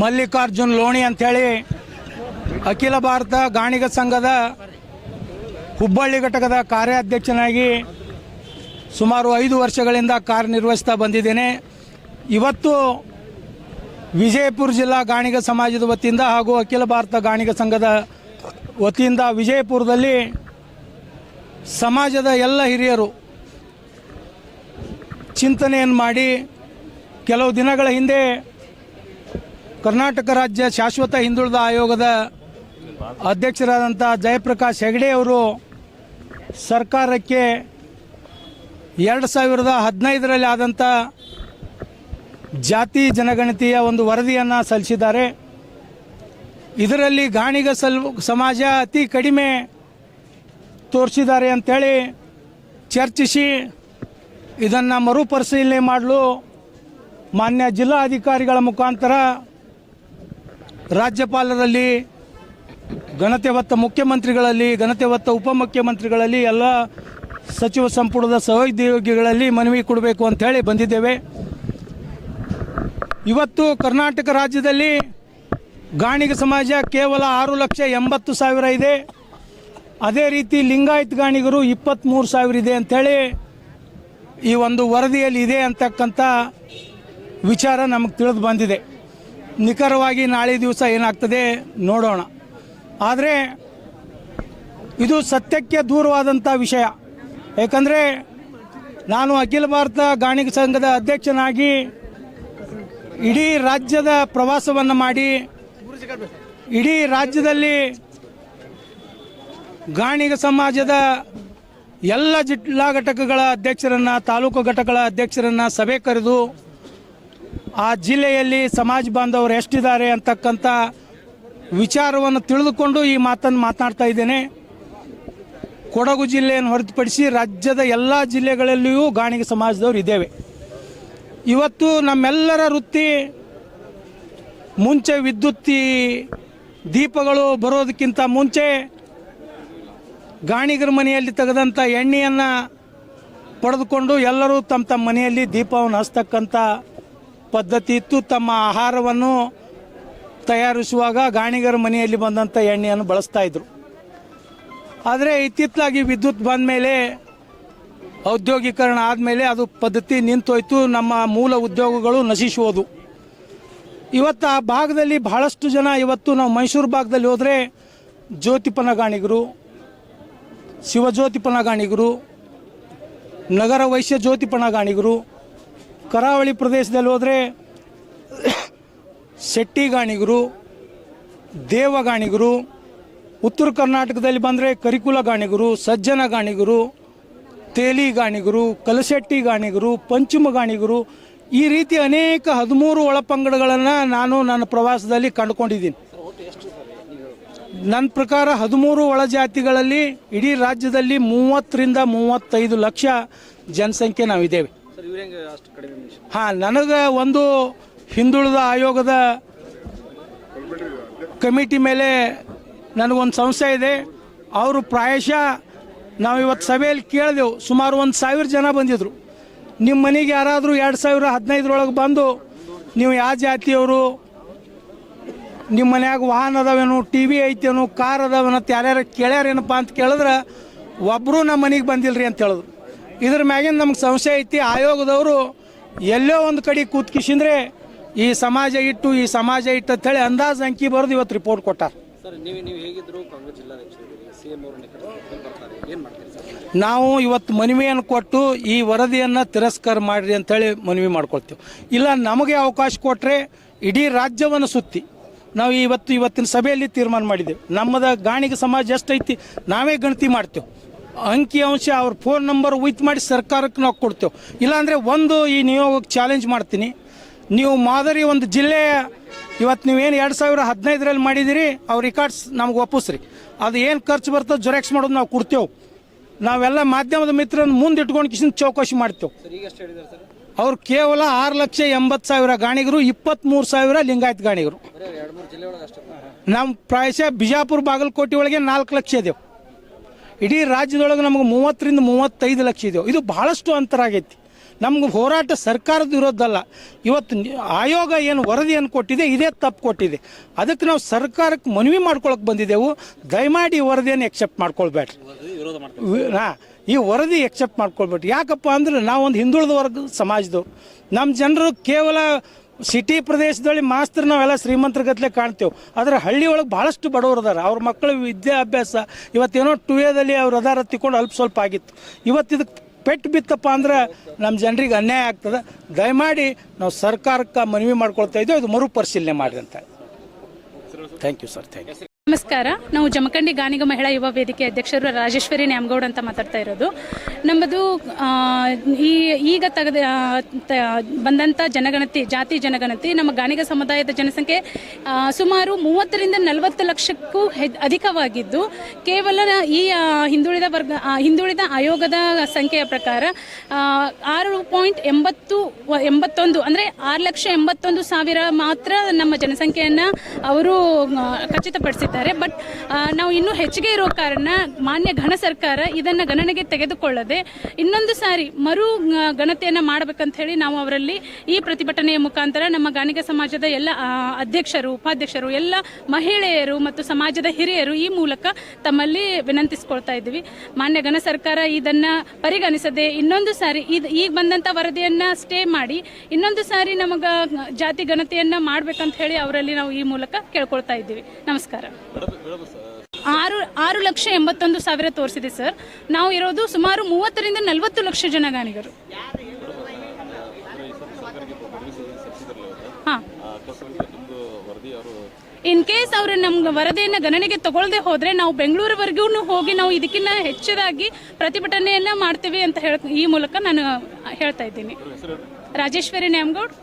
ಮಲ್ಲಿಕಾರ್ಜುನ್ ಲೋಣಿ ಅಂಥೇಳಿ ಅಖಿಲ ಭಾರತ ಗಾಣಿಗ ಸಂಘದ ಹುಬ್ಬಳ್ಳಿ ಘಟಕದ ಕಾರ್ಯಾಧ್ಯಕ್ಷನಾಗಿ ಸುಮಾರು ಐದು ವರ್ಷಗಳಿಂದ ಕಾರ್ಯನಿರ್ವಹಿಸ್ತಾ ಬಂದಿದ್ದೇನೆ. ಇವತ್ತು ವಿಜಯಪುರ ಜಿಲ್ಲಾ ಗಾಣಿಗ ಸಮಾಜದ ವತಿಯಿಂದ ಹಾಗೂ ಅಖಿಲ ಭಾರತ ಗಾಣಿಗ ಸಂಘದ ವತಿಯಿಂದ ವಿಜಯಪುರದಲ್ಲಿ ಸಮಾಜದ ಎಲ್ಲ ಹಿರಿಯರು ಚಿಂತನೆಯನ್ನು ಮಾಡಿ ಕೆಲವು ದಿನಗಳ ಹಿಂದೆ ಕರ್ನಾಟಕ ರಾಜ್ಯ ಶಾಶ್ವತ ಹಿಂದುಳಿದ ಆಯೋಗದ ಅಧ್ಯಕ್ಷರಾದಂಥ ಜಯಪ್ರಕಾಶ್ ಹೆಗಡೆ ಅವರು ಸರ್ಕಾರಕ್ಕೆ ಎರಡು ಸಾವಿರದ ಹದಿನೈದರಲ್ಲಿ ಆದಂಥ ಜಾತಿ ಜನಗಣತಿಯ ಒಂದು ವರದಿಯನ್ನು ಸಲ್ಲಿಸಿದ್ದಾರೆ. ಇದರಲ್ಲಿ ಗಾಣಿಗ ಸಲ್, ಸಮಾಜ ಅತಿ ಕಡಿಮೆ ತೋರಿಸಿದ್ದಾರೆ ಅಂಥೇಳಿ ಚರ್ಚಿಸಿ ಇದನ್ನು ಮರುಪರಿಶೀಲನೆ ಮಾಡಲು ಮಾನ್ಯ ಜಿಲ್ಲಾಧಿಕಾರಿಗಳ ಮುಖಾಂತರ ರಾಜ್ಯಪಾಲರಲ್ಲಿ, ಘನತೆ ಹೊತ್ತ ಮುಖ್ಯಮಂತ್ರಿಗಳಲ್ಲಿ, ಘನತೆ ಹೊತ್ತ ಉಪಮುಖ್ಯಮಂತ್ರಿಗಳಲ್ಲಿ, ಎಲ್ಲ ಸಚಿವ ಸಂಪುಟದ ಸಹೋದ್ಯೋಗಿಗಳಲ್ಲಿ ಮನವಿ ಕೊಡಬೇಕು ಅಂತ ಹೇಳಿ ಬಂದಿದ್ದೇವೆ. ಇವತ್ತು ಕರ್ನಾಟಕ ರಾಜ್ಯದಲ್ಲಿ ಗಾಣಿಗ ಸಮಾಜ ಕೇವಲ ಆರು ಲಕ್ಷ ಎಂಬತ್ತು ಸಾವಿರ ಇದೆ. ಅದೇ ರೀತಿ ಲಿಂಗಾಯತ್ ಗಾಣಿಗರು ಇಪ್ಪತ್ತ್ಮೂರು ಸಾವಿರ ಇದೆ ಅಂಥೇಳಿ ಈ ಒಂದು ವರದಿಯಲ್ಲಿ ಇದೆ ಅಂತಕ್ಕಂಥ ವಿಚಾರ ನಮಗೆ ತಿಳಿದು ಬಂದಿದೆ. ನಿಖರವಾಗಿ ನಾಳೆ ದಿವಸ ಏನಾಗ್ತದೆ ನೋಡೋಣ. ಆದರೆ ಇದು ಸತ್ಯಕ್ಕೆ ದೂರವಾದಂಥ ವಿಷಯ. ಏಕೆಂದರೆ ನಾನು ಅಖಿಲ ಭಾರತ ಗಾಣಿಗ ಸಂಘದ ಅಧ್ಯಕ್ಷನಾಗಿ ಇಡೀ ರಾಜ್ಯದ ಪ್ರವಾಸವನ್ನು ಮಾಡಿ, ಇಡೀ ರಾಜ್ಯದಲ್ಲಿ ಗಾಣಿಗ ಸಮಾಜದ ಎಲ್ಲ ಜಿಲ್ಲಾ ಘಟಕಗಳ ಅಧ್ಯಕ್ಷರನ್ನು, ತಾಲೂಕು ಘಟಕಗಳ ಅಧ್ಯಕ್ಷರನ್ನು ಸಭೆ ಕರೆದು ಆ ಜಿಲ್ಲೆಯಲ್ಲಿ ಸಮಾಜ ಬಾಂಧವರು ಎಷ್ಟಿದ್ದಾರೆ ಅಂತಕ್ಕಂಥ ವಿಚಾರವನ್ನು ತಿಳಿದುಕೊಂಡು ಈ ಮಾತನ್ನು ಮಾತನಾಡ್ತಾ ಇದ್ದೇನೆ. ಕೊಡಗು ಜಿಲ್ಲೆಯನ್ನು ಹೊರತುಪಡಿಸಿ ರಾಜ್ಯದ ಎಲ್ಲ ಜಿಲ್ಲೆಗಳಲ್ಲಿಯೂ ಗಾಣಿಗ ಸಮಾಜದವರು ಇದ್ದೇವೆ. ಇವತ್ತು ನಮ್ಮೆಲ್ಲರ ವೃತ್ತಿ ಮುಂಚೆ ವಿದ್ಯುತ್ತಿ ದೀಪಗಳು ಬರೋದಕ್ಕಿಂತ ಮುಂಚೆ ಗಾಣಿಗರ ಮನೆಯಲ್ಲಿ ತೆಗೆದಂಥ ಎಣ್ಣೆಯನ್ನು ಪಡೆದುಕೊಂಡು ಎಲ್ಲರೂ ತಮ್ಮ ತಮ್ಮ ಮನೆಯಲ್ಲಿ ದೀಪವನ್ನು ಹಚ್ತಕ್ಕಂಥ ಪದ್ಧತಿ ಇತ್ತು. ತಮ್ಮ ಆಹಾರವನ್ನು ತಯಾರಿಸುವಾಗ ಗಾಣಿಗರ ಮನೆಯಲ್ಲಿ ಬಂದಂಥ ಎಣ್ಣೆಯನ್ನು ಬಳಸ್ತಾ ಇದ್ರು. ಆದರೆ ಇತ್ತಿತ್ತಲಾಗಿ ವಿದ್ಯುತ್ ಬಂದ ಮೇಲೆ, ಔದ್ಯೋಗೀಕರಣ ಆದಮೇಲೆ ಅದು ಪದ್ಧತಿ ನಿಂತೋಯ್ತು. ನಮ್ಮ ಮೂಲ ಉದ್ಯೋಗಗಳು ನಶಿಸುವುದು. ಇವತ್ತು ಆ ಭಾಗದಲ್ಲಿ ಬಹಳಷ್ಟು ಜನ ಇವತ್ತು ನಾವು ಮೈಸೂರು ಭಾಗದಲ್ಲಿ ಹೋದರೆ ಜ್ಯೋತಿಪನ ಗಾಣಿಗರು ಶಿವಜ್ಯೋತಿಪನ ಗಾಣಿಗರು ನಗರ ವೈಶ್ಯ ಜ್ಯೋತಿಪನ ಗಾಣಿಗರು ಕರಾವಳಿ ಪ್ರದೇಶದಲ್ಲಿ ಹೋದರೆ ಶೆಟ್ಟಿ ಗಾಣಿಗರು ದೇವ ಗಾಣಿಗರು ಉತ್ತರ ಕರ್ನಾಟಕದಲ್ಲಿ ಬಂದರೆ ಕರಿಕುಲ ಗಾಣಿಗರು ಸಜ್ಜನ ಗಾಣಿಗರು ತೇಲಿ ಗಾಣಿಗರು ಕಲಶೆಟ್ಟಿ ಗಾಣಿಗರು ಪಂಚಮ ಗಾಣಿಗರು ಈ ರೀತಿ ಅನೇಕ ಹದಿಮೂರು ಒಳಪಂಗಡಗಳನ್ನು ನಾನು ನನ್ನ ಪ್ರವಾಸದಲ್ಲಿ ಕಂಡುಕೊಂಡಿದ್ದೀನಿ. ನನ್ನ ಪ್ರಕಾರ ಹದಿಮೂರು ಒಳಜಾತಿಗಳಲ್ಲಿ ಇಡೀ ರಾಜ್ಯದಲ್ಲಿ ಮೂವತ್ತರಿಂದ ಮೂವತ್ತೈದು ಲಕ್ಷ ಜನಸಂಖ್ಯೆ ನಾವಿದ್ದೇವೆ. ಹಾಂ, ನನಗೆ ಒಂದು ಹಿಂದುಳಿದ ಆಯೋಗದ ಕಮಿಟಿ ಮೇಲೆ ನನಗೊಂದು ಸಂಸ್ಥೆ ಇದೆ. ಅವರು ಪ್ರಾಯಶಃ ನಾವು ಇವತ್ತು ಸಭೆಯಲ್ಲಿ ಕೇಳಿದೆವು. ಸುಮಾರು ಒಂದು ಸಾವಿರ ಜನ ಬಂದಿದ್ರು. ನಿಮ್ಮ ಮನೆಗೆ ಯಾರಾದರೂ ಎರಡು ಸಾವಿರ ಹದಿನೈದರೊಳಗೆ ಬಂದು ನೀವು ಯಾವ ಜಾತಿಯವರು ನಿಮ್ಮ ಮನ್ಯಾಗ ವಾಹನ ಅದಾವೇನು, ಟಿ ವಿ ಐತೇನು, ಕಾರ್ ಅದಾವೇನು ಯಾರ್ಯಾರು ಕೇಳ್ಯಾರೇನಪ್ಪ ಅಂತ ಕೇಳಿದ್ರೆ ಒಬ್ಬರು ನಮ್ಮ ಮನೆಗೆ ರೀ ಅಂತ ಹೇಳಿದ್ರು. ಇದ್ರ ಮ್ಯಾಗಿನ ನಮ್ಗೆ ಸಂಶಯ ಐತಿ. ಆಯೋಗದವರು ಎಲ್ಲೋ ಒಂದು ಕಡೆ ಕೂತ್ಕಿಸಿಂದ್ರೆ ಈ ಸಮಾಜ ಇಟ್ಟು ಈ ಸಮಾಜ ಇಟ್ಟು ಅಂತೇಳಿ ಅಂದಾಜು ಅಂಕಿ ಬರೆದು ಇವತ್ತು ರಿಪೋರ್ಟ್ ಕೊಟ್ಟಾರ. ನಾವು ಇವತ್ತು ಮನವಿಯನ್ನು ಕೊಟ್ಟು ಈ ವರದಿಯನ್ನು ತಿರಸ್ಕಾರ ಮಾಡಿರಿ ಅಂತೇಳಿ ಮನವಿ ಮಾಡ್ಕೊಳ್ತೀವಿ. ಇಲ್ಲ ನಮಗೆ ಅವಕಾಶ ಕೊಟ್ಟರೆ ಇಡೀ ರಾಜ್ಯವನ್ನು ಸುತ್ತಿ. ನಾವು ಇವತ್ತು ಇವತ್ತಿನ ಸಭೆಯಲ್ಲಿ ತೀರ್ಮಾನ ಮಾಡಿದ್ದೇವೆ. ನಮ್ಮದ ಗಾಣಿಗೆ ಸಮಾಜ ಎಷ್ಟೈತಿ ನಾವೇ ಗಣತಿ ಮಾಡ್ತೇವೆ. ಅಂಕಿ ಅಂಶ ಅವ್ರ ಫೋನ್ ನಂಬರ್ ವಿತ್ ಮಾಡಿ ಸರ್ಕಾರಕ್ಕೆ ನಾವು ಕೊಡ್ತೇವೆ. ಇಲ್ಲಾಂದರೆ ಒಂದು ಈ ನಿಯೋಗಕ್ಕೆ ಚಾಲೆಂಜ್ ಮಾಡ್ತೀನಿ. ನೀವು ಮಾದರಿ ಒಂದು ಜಿಲ್ಲೆಯ ಇವತ್ತು ನೀವೇನು ಎರಡು ಸಾವಿರ ಹದಿನೈದರಲ್ಲಿ ಮಾಡಿದಿರಿ ಅವ್ರ ರೆಕಾರ್ಡ್ಸ್ ನಮ್ಗೆ ಒಪ್ಪಿಸ್ರಿ. ಅದು ಏನು ಖರ್ಚು ಬರ್ತದೆ ಜೆರಾಕ್ಸ್ ಮಾಡೋದು ನಾವು ಕೊಡ್ತೇವೆ. ನಾವೆಲ್ಲ ಮಾಧ್ಯಮದ ಮಿತ್ರನ ಮುಂದೆ ಇಟ್ಕೊಂಡು ಕಿಶನ್ ಚೌಕಾಶಿ ಮಾಡ್ತೇವೆ. ಅವ್ರು ಕೇವಲ ಆರು ಲಕ್ಷ ಎಂಬತ್ತು ಸಾವಿರ ಗಾಣಿಗರು ಇಪ್ಪತ್ತ್ಮೂರು ಸಾವಿರ ಲಿಂಗಾಯತ್ ಗಾಣಿಗರು. ನಮ್ಮ ಪ್ರಾಯಶಃ ಬಿಜಾಪುರ ಬಾಗಲಕೋಟೆ ಒಳಗೆ ನಾಲ್ಕು ಲಕ್ಷ ಇದೇವು. ಇಡೀ ರಾಜ್ಯದೊಳಗೆ ನಮಗೆ ಮೂವತ್ತರಿಂದ ಮೂವತ್ತೈದು ಲಕ್ಷ ಇದೆವು ಇದು ಬಹಳಷ್ಟು ಅಂತರ ಆಗೈತಿ. ನಮ್ಗೆ ಹೋರಾಟ ಸರ್ಕಾರದ ವಿರೋಧಲ್ಲ ಇವತ್ತು ಆಯೋಗ ಏನು ವರದಿಯನ್ನು ಕೊಟ್ಟಿದೆ, ಇದೇ ತಪ್ಪು ಕೊಟ್ಟಿದೆ. ಅದಕ್ಕೆ ನಾವು ಸರ್ಕಾರಕ್ಕೆ ಮನವಿ ಮಾಡ್ಕೊಳಕ್ಕೆ ಬಂದಿದ್ದೆವು. ದಯಮಾಡಿ ವರದಿಯನ್ನು ಎಕ್ಸೆಪ್ಟ್ ಮಾಡ್ಕೊಳ್ಬೇಡ್ರಿ. ಹಾಂ ಈ ವರದಿ ಎಕ್ಸೆಪ್ಟ್ ಮಾಡ್ಕೊಳ್ಬೇಡ್ರಿ. ಯಾಕಪ್ಪ ಅಂದ್ರೆ ನಾವು ಒಂದು ಹಿಂದುಳಿದ ವರ್ಗ ಸಮಾಜದವ್ರು. ನಮ್ಮ ಜನರು ಕೇವಲ ಸಿಟಿ ಪ್ರದೇಶದಲ್ಲಿ ಮಾಸ್ತ್ರ ನಾವೆಲ್ಲ ಶ್ರೀಮಂತರ ಗತ್ಲೆ ಕಾಣ್ತೇವೆ. ಆದರೆ ಹಳ್ಳಿ ಒಳಗೆ ಭಾಳಷ್ಟು ಬಡವರು ಅದಾರ. ಅವ್ರ ಮಕ್ಕಳ ವಿದ್ಯಾಭ್ಯಾಸ, ಇವತ್ತೇನೋ ಟು ಎದಲ್ಲಿ ಅವ್ರು ಅದಾರ ತಿಕೊಂಡು ಅಲ್ಪ ಸ್ವಲ್ಪ ಆಗಿತ್ತು. ಇವತ್ತು ಪೆಟ್ಟು ಬಿತ್ತಪ್ಪ ಅಂದ್ರೆ ನಮ್ಮ ಜನರಿಗೆ ಅನ್ಯಾಯ ಆಗ್ತದೆ. ದಯಮಾಡಿ ನಾವು ಸರ್ಕಾರಕ್ಕೆ ಮನವಿ ಮಾಡ್ಕೊಳ್ತಾ ಇದ್ದೇವೆ. ಇದು ಮರುಪರಿಶೀಲನೆ ಮಾಡಿದಂತೆ thank you sir thank you ನಮಸ್ಕಾರ. ನಾವು ಜಮಖಂಡಿ ಗಾನಿಗ ಮಹಿಳಾ ಯುವ ವೇದಿಕೆ ಅಧ್ಯಕ್ಷರು ರಾಜೇಶ್ವರಿ ನ್ಯಾಮಗೌಡ್ ಅಂತ ಮಾತಾಡ್ತಾ ಇರೋದು. ನಮ್ಮದು ಈ ಈಗ ತೆಗೆದ ಬಂದಂಥ ಜನಗಣತಿ ಜಾತಿ ಜನಗಣತಿ ನಮ್ಮ ಗಾನಿಗ ಸಮುದಾಯದ ಜನಸಂಖ್ಯೆ ಸುಮಾರು ಮೂವತ್ತರಿಂದ ನಲವತ್ತು ಲಕ್ಷಕ್ಕೂ ಅಧಿಕವಾಗಿದ್ದು ಕೇವಲ ಈ ಹಿಂದುಳಿದ ವರ್ಗ ಹಿಂದುಳಿದ ಆಯೋಗದ ಸಂಖ್ಯೆಯ ಪ್ರಕಾರ ಆರು ಪಾಯಿಂಟ್ ಎಂಬತ್ತು ಎಂಬತ್ತೊಂದು ಅಂದರೆ ಆರು ಲಕ್ಷ ಎಂಬತ್ತೊಂದು ಸಾವಿರ ಮಾತ್ರ ನಮ್ಮ ಜನಸಂಖ್ಯೆಯನ್ನು ಅವರು ಆ, ಖಚಿತಪಡಿಸಿದ್ದಾರೆ ಬಟ್ ನಾವು ಇನ್ನೂ ಹೆಚ್ಚಿಗೆ ಇರೋ ಕಾರಣ ಮಾನ್ಯ ಘನ ಸರ್ಕಾರ ಇದನ್ನು ಗಣನೆಗೆ ತೆಗೆದುಕೊಳ್ಳದೆ ಇನ್ನೊಂದು ಸಾರಿ ಮರು ಗಣತಿಯನ್ನು ಮಾಡಬೇಕಂತ ಹೇಳಿ ನಾವು ಅವರಲ್ಲಿ ಈ ಪ್ರತಿಭಟನೆಯ ಮುಖಾಂತರ ನಮ್ಮ ಗಾನಿಗ ಸಮಾಜದ ಎಲ್ಲ ಅಧ್ಯಕ್ಷರು, ಉಪಾಧ್ಯಕ್ಷರು, ಎಲ್ಲ ಮಹಿಳೆಯರು ಮತ್ತು ಸಮಾಜದ ಹಿರಿಯರು ಈ ಮೂಲಕ ತಮ್ಮಲ್ಲಿ ವಿನಂತಿಸ್ಕೊಳ್ತಾ ಇದ್ದೀವಿ. ಮಾನ್ಯ ಘನ ಸರ್ಕಾರ ಇದನ್ನ ಪರಿಗಣಿಸದೆ ಇನ್ನೊಂದು ಸಾರಿ ಇದು ಈಗ ಬಂದಂತ ವರದಿಯನ್ನ ಸ್ಟೇ ಮಾಡಿ ಇನ್ನೊಂದು ಸಾರಿ ನಮಗ ಜಾತಿ ಘನತೆಯನ್ನ ಮಾಡ್ಬೇಕಂತ ಹೇಳಿ ಅವರಲ್ಲಿ ನಾವು ಈ ಮೂಲಕ ಕೇಳ್ಕೊಳ್ತಾ ಇದ್ದೀವಿ. ನಮಸ್ಕಾರ. ಆರು ಆರು ಲಕ್ಷ ಎಂಬತ್ತೊಂದು ಸಾವಿರ ತೋರಿಸಿದೆ ಸರ್. ನಾವು ಇರೋದು ಸುಮಾರು ಮೂವತ್ತರಿಂದ ನಲವತ್ತು ಲಕ್ಷ ಜನಗಾನಿಗರು. ಹಾಂ. ಇನ್ ಕೇಸ್ ಅವರು ನಮ್ಗೆ ವರದಿಯನ್ನ ಗಣನೆಗೆ ತಗೊಳ್ಳದೆ ಹೋದ್ರೆ ನಾವು ಬೆಂಗಳೂರುವರೆಗೂ ಹೋಗಿ ನಾವು ಇದಕ್ಕಿಂತ ಹೆಚ್ಚದಾಗಿ ಪ್ರತಿಭಟನೆಯನ್ನ ಮಾಡ್ತೀವಿ ಅಂತ ಹೇಳ ಈ ಮೂಲಕ ನಾನು ಹೇಳ್ತಾ ಇದ್ದೀನಿ. ರಾಜೇಶ್ವರಿ ನ್ಯಾಮಗೌಡ್.